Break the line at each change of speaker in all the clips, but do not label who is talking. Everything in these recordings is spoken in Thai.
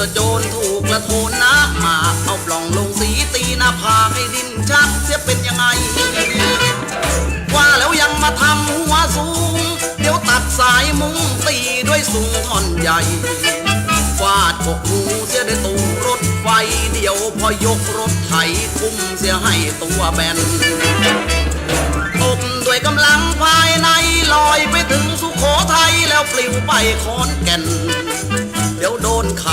ธอโจรถูกกระโทนนะมาเอาปล่องลงสีตีน้าผาให้ดินชักเสียเป็นยังไง ว่าแล้วยังมาทำหัวสูง เดี๋ยวตัดสายมุ้งตีด้วยสูงท่อนใหญ่ฟาดอกหูเสียได้ตูรถไฟเดี๋ยวพอยกรถไถคุ้มเสียให้ตัวแบนตบด้วยกำลังภายในลอยไปถึงสุโขทัยแล้วปลิวไปขอนแก่น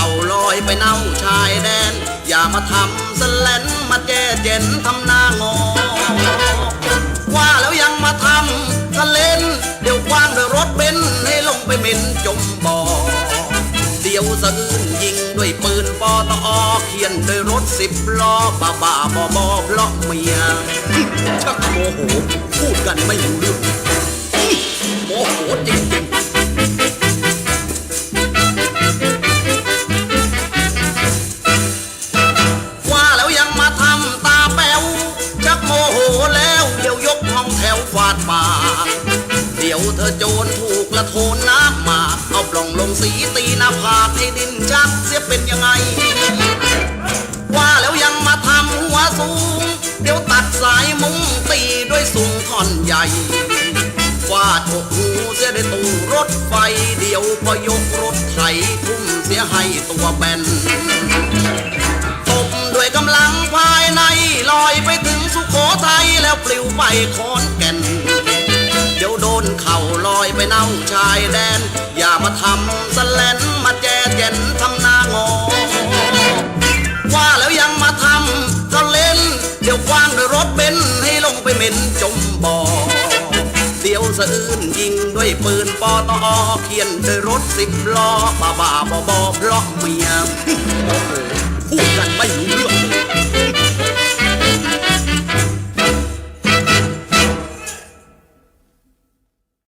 าลอยไปเน่าชายแดน อย่ามาทำสแลนมาแก้เจนทำหน้างอ ว่าแล้วยังมาทำทะเลนเดี๋ยวกว้างด้วยรถเบนให้ลงไปเหม็นจมบ่อเดี๋ยวสะอื้นยิงด้วยปืนปอตอเขียนด้วยรถสิบล้อบ้าบ้าบอบอเพราะเมียชักโมโหพูดกันไม่รู้เรื่องโมโหจริงๆ วยกห้องแถวฟาดปากเดี๋ยวเธอโจรถูกละโทนน้ำมา เอาปล่องลงสีตีหน้าผากให้ดินชักเสียเป็นยังไง ว่าแล้วยังมาทำหัวสูง เดี๋ยวตัดสายมุ้งตีด้วยสูงท่อนใหญ่ฟาดอกหูเสียด้ตูรถไฟ เดี๋ยวพอยกรถไถทุ่มเสียให้ตัวแบนตบด้วยกำลังภายในลอยไปถึงสุโขทัยแล้วปลิวไปขอนายแดน อย่ามาทำสแลนมาแจแจนทำหน้างอ ว่าแล้วยังมาทำก็เล่น เดี๋ยวกว้างด้วยรถเบนซ์ให้ลงไปเหม็นจมบ่อเดี๋ยวสะอื้นยิงด้วยปืนปอตอเขียนด้วยรถสิบล้อบ้าบ้าบอบอเพราะเมีย